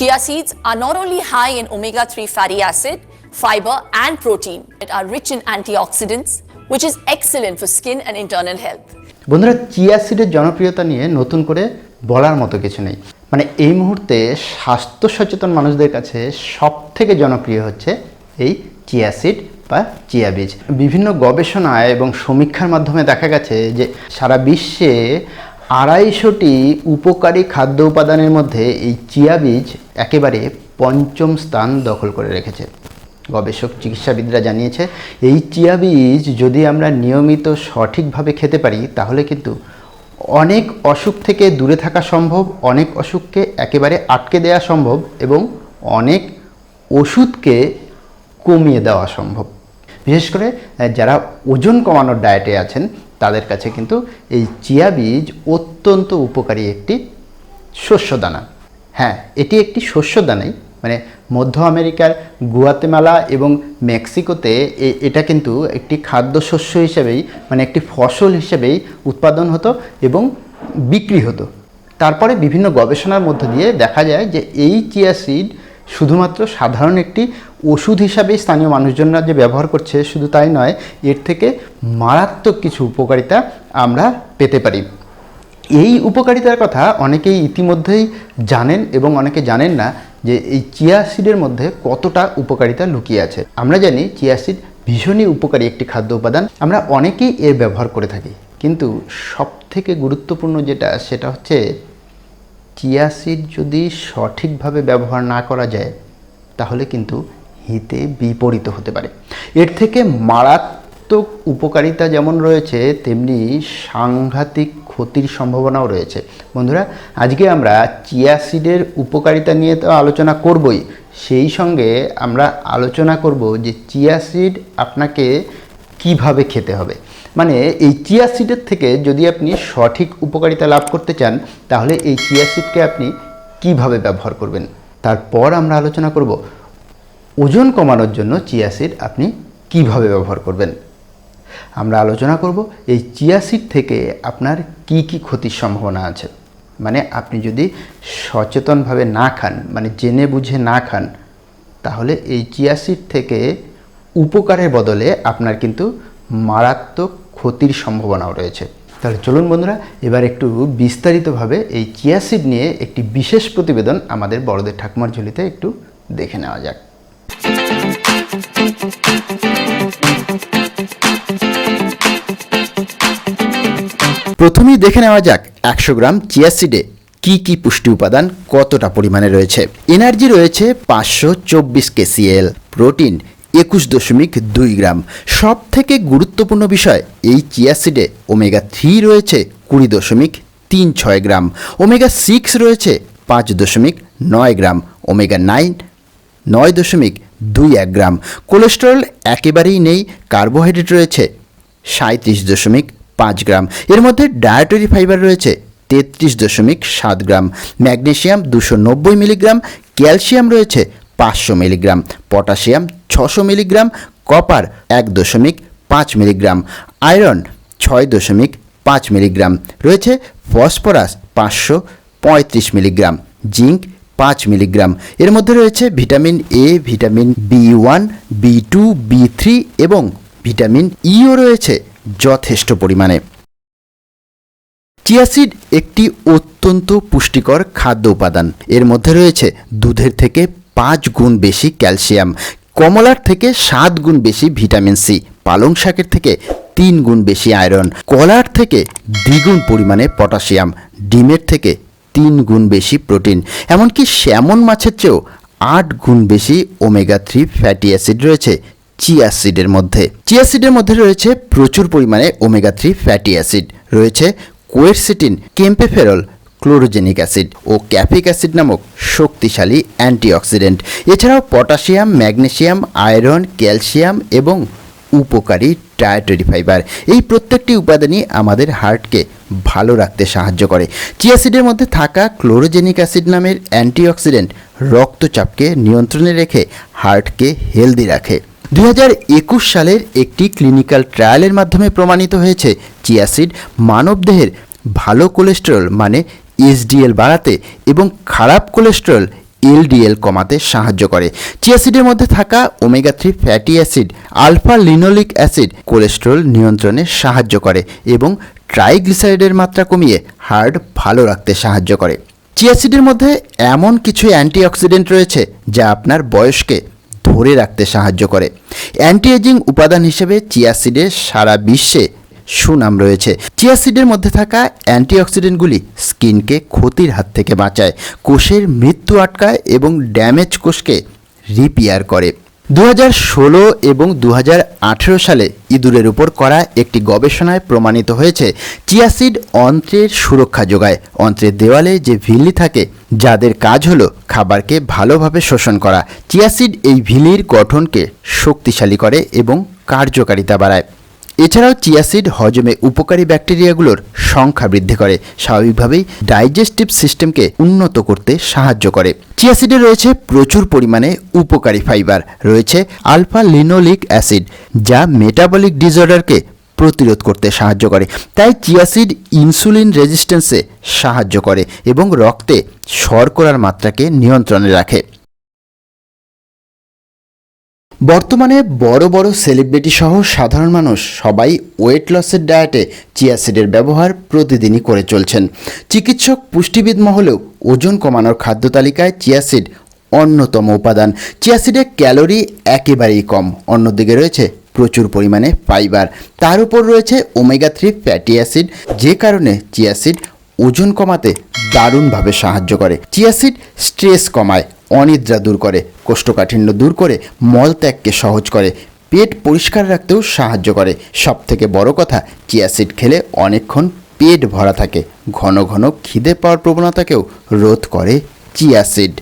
Chia seeds are not only high in omega 3 fatty acid, fiber, and protein, but are rich in antioxidants, which is excellent for skin and internal health. বন্ধুরা chia সিডের জনপ্রিয়তা নিয়ে নতুন করে বলার মতো কিছু নেই মানে এই মুহূর্তে স্বাস্থ্য সচেতন মানুষদের কাছে সব থেকে জনপ্রিয় হচ্ছে এই চিয়া সিড বা চিয়া বীজ বিভিন্ন গবেষণায় এবং সমীক্ষার মাধ্যমে দেখা গেছে যে সারা বিশ্বে আড়াইশোটি উপকারী খাদ্য উপাদানের মধ্যে এই চিয়া বীজ একেবারে পঞ্চম স্থান দখল করে রেখেছে। গবেষক চিকিৎসাবিদরা জানিয়েছে, এই চিয়া বীজ যদি আমরা নিয়মিত সঠিকভাবে খেতে পারি, তাহলে কিন্তু অনেক অসুখ থেকে দূরে থাকা সম্ভব, অনেক অসুখকে একেবারে আটকে দেওয়া সম্ভব এবং অনেক ওষুধকে কমিয়ে দেওয়া সম্ভব। বিশেষ করে যারা ওজন কমানোর ডায়েটে আছেন তাদের কাছে কিন্তু এই চিয়া বীজ অত্যন্ত উপকারী একটি শস্য দানা হ্যাঁ এটি একটি শস্য দানাই মানে মধ্য আমেরিকার গুয়াতেমালা এবং মেক্সিকোতে এটা কিন্তু একটি খাদ্যশস্য হিসেবেই মানে একটি ফসল হিসেবেই উৎপাদন হতো এবং বিক্রি হতো। তারপরে বিভিন্ন গবেষণার মধ্য দিয়ে দেখা যায় যে এই চিয়া সিড শুধুমাত্র সাধারণ একটি ওষুধ হিসাবেই স্থানীয় মানুষজনরা যে ব্যবহার করছে, শুধু তাই নয়, এর থেকে মারাত্মক কিছু উপকারিতা আমরা পেতে পারি। এই উপকারিতার কথা অনেকেই ইতিমধ্যেই জানেন এবং অনেকে জানেন না যে এই চিয়া সিডের মধ্যে কতটা উপকারিতা লুকিয়ে আছে। আমরা জানি চিয়া সিড ভীষণই উপকারী একটি খাদ্য উপাদান। আমরা অনেকেই এর ব্যবহার করে থাকি। কিন্তু সবথেকে গুরুত্বপূর্ণ যেটা, সেটা হচ্ছে চিয়া সিড যদি সঠিকভাবে ব্যবহার না করা যায়, তাহলে কিন্তু হিতে বিপরীত হতে পারে। এর থেকে মারাত্মক উপকারিতা যেমন রয়েছে, তেমনি সাংঘাতিক ক্ষতির সম্ভাবনাও রয়েছে। বন্ধুরা, আজকে আমরা চিয়া সিডের উপকারিতা নিয়ে তো আলোচনা করবই। সেই সঙ্গে আমরা আলোচনা করব যে চিয়া সিড আপনাকে কীভাবে খেতে হবে। মানে এই চিয়া সিডের থেকে যদি আপনি সঠিক উপকারিতা লাভ করতে চান, তাহলে এই চিয়া সিডকে আপনি কীভাবে ব্যবহার করবেন? তারপর আমরা আলোচনা করব, ওজন কমানোর জন্য চিয়া সিড আপনি কীভাবে ব্যবহার করবেন? আমরা আলোচনা করব, এই চিয়া সিড থেকে আপনার কি কি ক্ষতির সম্ভাবনা আছে? মানে আপনি যদি সচেতনভাবে না খান মানে জেনে বুঝে না খান, তাহলে এই চিয়া সিড থেকে উপকারের বদলে আপনার কিন্তু মারাত্মক ক্ষতির সম্ভাবনাও রয়েছে। তাহলে চলুন বন্ধুরা, এবার একটু বিস্তারিতভাবে এই চিয়াসিড নিয়ে একটি বিশেষ প্রতিবেদন আমাদের বড়দের ঠাকুমার ঝুলিতে একটু দেখে নেওয়া যাক। প্রথমেই দেখে নেওয়া যাক একশো গ্রাম চিয়া সিডে কি কি পুষ্টি উপাদান কতটা পরিমাণে রয়েছে। এনার্জি রয়েছে পাঁচশো চব্বিশ কেসিএল প্রোটিন একুশ দশমিক দুই গ্রাম। সব থেকে গুরুত্বপূর্ণ বিষয়, এই চিয়া সিডে ওমেগা থ্রি রয়েছে কুড়ি দশমিক তিন ছয় গ্রাম। ওমেগা সিক্স রয়েছে পাঁচ দশমিক নয় গ্রাম। ওমেগা নাইন নয় দশমিক দুই এক গ্রাম। কোলেস্টেরল একেবারেই নেই কার্বোহাইড্রেট রয়েছে সাঁত্রিশ দশমিক পাঁচ গ্রাম। এর মধ্যে ডায়েটরি ফাইবার রয়েছে তেত্রিশ দশমিক সাত গ্রাম। ম্যাগনেশিয়াম দুশো নব্বই মিলিগ্রাম ক্যালসিয়াম রয়েছে পাঁচশো মিলিগ্রাম পটাশিয়াম, ছশো মিলিগ্রাম কপার, এক দশমিক পাঁচ মিলিগ্রাম আয়রন, ছয় দশমিক পাঁচ মিলিগ্রাম। রয়েছে ফসফরাস, পাঁচশো পঁয়ত্রিশ মিলিগ্রাম। জিঙ্ক, পাঁচ মিলিগ্রাম। এর মধ্যে রয়েছে vitamin A, vitamin B one, B two, B three এবং ভিটামিন ইও রয়েছে যথেষ্ট পরিমাণে। চিয়াসিড একটি অত্যন্ত পুষ্টিকর খাদ্য উপাদান। এর মধ্যে রয়েছে দুধের থেকে পাঁচ গুণ বেশি ক্যালসিয়াম, কমলার থেকে সাত গুণ বেশি ভিটামিন সি, পালং শাকের থেকে তিন গুণ বেশি আয়রন, কলার থেকে দ্বিগুণ পরিমাণে পটাশিয়াম, ডিমের থেকে তিন গুণ বেশি প্রোটিন, এমনকি স্যামন মাছের চেয়েও আট গুণ বেশি ওমেগা থ্রি ফ্যাটি অ্যাসিড রয়েছে চিয়া সিডের মধ্যে। চিয়া সিডের মধ্যে রয়েছে প্রচুর পরিমাণে ওমেগা থ্রি ফ্যাটি অ্যাসিড, রয়েছে কোয়েরসিটিন, কেম্পেফেরল ক্লোরোজেনিক অ্যাসিড ও ক্যাফিক অ্যাসিড নামক শক্তিশালী অ্যান্টিঅক্সিডেন্ট। এছাড়াও পটাশিয়াম, ম্যাগনেসিয়াম, আয়রন, ক্যালসিয়াম এবং উপকারী ডায়েটরি ফাইবার। এই প্রত্যেকটি উপাদানই আমাদের হার্টকে ভালো রাখতে সাহায্য করে। চিয়াসিডের মধ্যে থাকা ক্লোরোজেনিক অ্যাসিড নামের অ্যান্টিঅক্সিডেন্ট রক্তচাপকে নিয়ন্ত্রণে রেখে হার্টকে হেলদি রাখে। দুই একুশ সালের একটি ক্লিনিক্যাল ট্রায়ালের মাধ্যমে প্রমাণিত হয়েছে চিয়াসিড মানবদেহের ভালো কোলেস্টেরল মানে এসডিএল বাড়াতে এবং খারাপ কোলেস্টেরল এলডিএল কমাতে সাহায্য করে। চিয়াসিডের মধ্যে থাকা omega three fatty acid alpha linoleic acid cholesterol নিয়ন্ত্রণে সাহায্য করে এবং ট্রাইগ্লিসারাইডের মাত্রা কমিয়ে হার্ট ভালো রাখতে সাহায্য করে। চিয়াসিডের মধ্যে এমন কিছু অ্যান্টিঅক্সিডেন্ট রয়েছে যা আপনার বয়সকে ধরে রাখতে সাহায্য করে। অ্যান্টি এজিং উপাদান হিসেবে চিয়াসিডের সারা বিশ্বে সুনাম রয়েছে। চিয়াসিডের মধ্যে থাকা অ্যান্টিঅক্সিডেন্টগুলি স্কিনকে ক্ষতির হাত থেকে বাঁচায়, কোষের মৃত্যু আটকায় এবং ড্যামেজ কোষকে রিপেয়ার করে। দু হাজার ষোলো এবং দু হাজার আঠেরো সালে ইঁদুরের উপর করা একটি গবেষণায় প্রমাণিত হয়েছে চিয়াসিড অন্ত্রের সুরক্ষা যোগায়। অন্ত্রের দেওয়ালে যে ভিলি থাকে, যাদের কাজ হলো খাবারকে ভালোভাবে শোষণ করা। চিয়াসিড এই ভিলির গঠনকে শক্তিশালী করে এবং কার্যকারিতা বাড়ায়। এছাড়াও চিয়াসিড হজমে উপকারী ব্যাকটেরিয়াগুলোর সংখ্যা বৃদ্ধি করে, স্বাভাবিকভাবেই ডাইজেস্টিভ সিস্টেমকে উন্নত করতে সাহায্য করে। চিয়াসিডে রয়েছে প্রচুর পরিমাণে উপকারী ফাইবার। রয়েছে আলফা লিনোলিক অ্যাসিড, যা মেটাবলিক ডিসঅর্ডারকে প্রতিরোধ করতে সাহায্য করে। তাই চিয়াসিড ইনসুলিন রেজিস্ট্যান্সে সাহায্য করে এবং রক্তে শর্করার মাত্রাকে নিয়ন্ত্রণে রাখে। বর্তমানে বড় বড় সেলিব্রিটি সহ সাধারণ মানুষ সবাই ওয়েট লসের ডায়েটে চিয়াসিডের ব্যবহার প্রতিদিনই করে চলছেন। চিকিৎসক পুষ্টিবিদ মহলেও ওজন কমানোর খাদ্য তালিকায় চিয়াসিড অন্যতম উপাদান। চিয়াসিডে ক্যালোরি একেবারেই কম, অন্যদিকে রয়েছে প্রচুর পরিমাণে ফাইবার তার উপর রয়েছে ওমেগা থ্রি ফ্যাটি অ্যাসিড যে কারণে চিয়াসিড ওজন কমাতে দারুণভাবে সাহায্য করে। চিয়াসিড স্ট্রেস কমায় অনিদ্রা দূর করে, কোষ্ঠকাঠিন্য দূর করে, মলত্যাগকে সহজ করে, পেট পরিষ্কার রাখতেও সাহায্য করে। সব থেকে বড় কথা চিয়াসিড খেলে অনেকক্ষণ পেট ভরা থাকে। ঘন ঘন খিদে পাওয়ার প্রবণতাকেও রোধ করে চিয়াসিড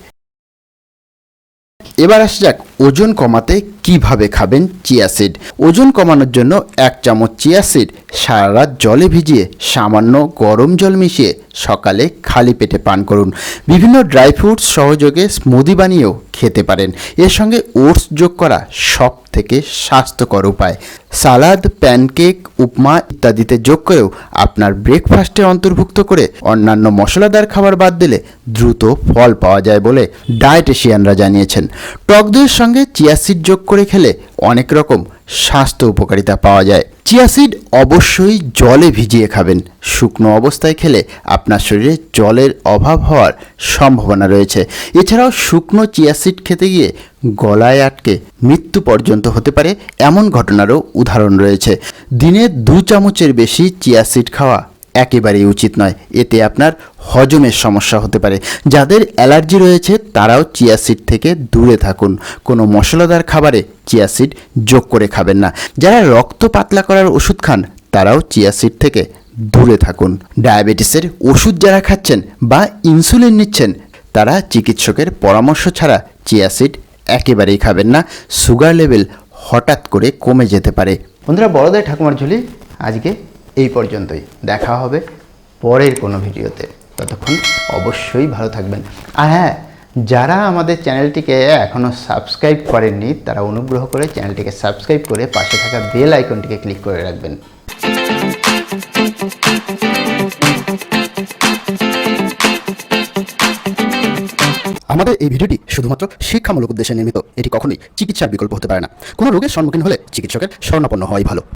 এবার আসা যাক ওজন কমাতে কীভাবে খাবেন চিয়াসিড ওজন কমানোর জন্য এক চামচ চিয়াসিড সারা রাত জলে ভিজিয়ে সামান্য গরম জল মিশিয়ে সকালে খালি পেটে পান করুন। বিভিন্ন ড্রাই ফ্রুটস সহযোগে স্মুদি বানিয়েও খেতে পারেন। এর সঙ্গে ওটস যোগ করা সব থেকে স্বাস্থ্যকর উপায়। সালাদ, প্যানকেক, উপমা ইত্যাদিতে যোগ করেও আপনার ব্রেকফাস্টে অন্তর্ভুক্ত করে অন্যান্য মশলাদার খাবার বাদ দিলে দ্রুত ফল পাওয়া যায় বলে ডায়েটেশিয়ানরা জানিয়েছেন। টক দইয়ের সঙ্গে চিয়াসিড যোগ করে খেলে অনেক রকম স্বাস্থ্য উপকারিতা পাওয়া যায়। চিয়াসিড অবশ্যই জলে ভিজিয়ে খাবেন। শুকনো অবস্থায় খেলে আপনার শরীরে জলের অভাব হওয়ার সম্ভাবনা রয়েছে। এছাড়াও শুকনো চিয়াসিড খেতে গিয়ে গলায় আটকে মৃত্যু পর্যন্ত হতে পারে এমন ঘটনারও উদাহরণ রয়েছে। দিনে দু চামচের বেশি চিয়াসিড খাওয়া একেবারেই উচিত নয়। এতে আপনার হজমের সমস্যা হতে পারে। যাদের অ্যালার্জি রয়েছে, তারাও চিয়াসিড থেকে দূরে থাকুন। কোনো মশলাদার খাবারে চিয়াসিড যোগ করে খাবেন না। যারা রক্ত পাতলা করার ওষুধ খান, তারাও চিয়াসিড থেকে দূরে থাকুন। ডায়াবেটিসের ওষুধ যারা খাচ্ছেন বা ইনসুলিন নিচ্ছেন, তারা চিকিৎসকের পরামর্শ ছাড়া চিয়াসিড একেবারেই খাবেন না। সুগার লেভেল হঠাৎ করে কমে যেতে পারে। বন্ধুরা বড়দের ঠাকুমার ঝুলি, আজকে এই পর্যন্তই। দেখা হবে পরের কোনো ভিডিওতে। ততক্ষণ অবশ্যই ভালো থাকবেন। আর হ্যাঁ যারা আমাদের চ্যানেলটিকে এখনও সাবস্ক্রাইব করেননি, তারা অনুগ্রহ করে চ্যানেলটিকে সাবস্ক্রাইব করে পাশে থাকা বেল আইকনটিকে ক্লিক করে রাখবেন। আমাদের এই ভিডিওটি শুধুমাত্র শিক্ষামূলক উদ্দেশ্যে নির্মিত। এটি কখনোই চিকিৎসার বিকল্প হতে পারে না। কোনো রোগের সম্মুখীন হলে চিকিৎসকের শরণাপন্ন হওয়াই ভালো।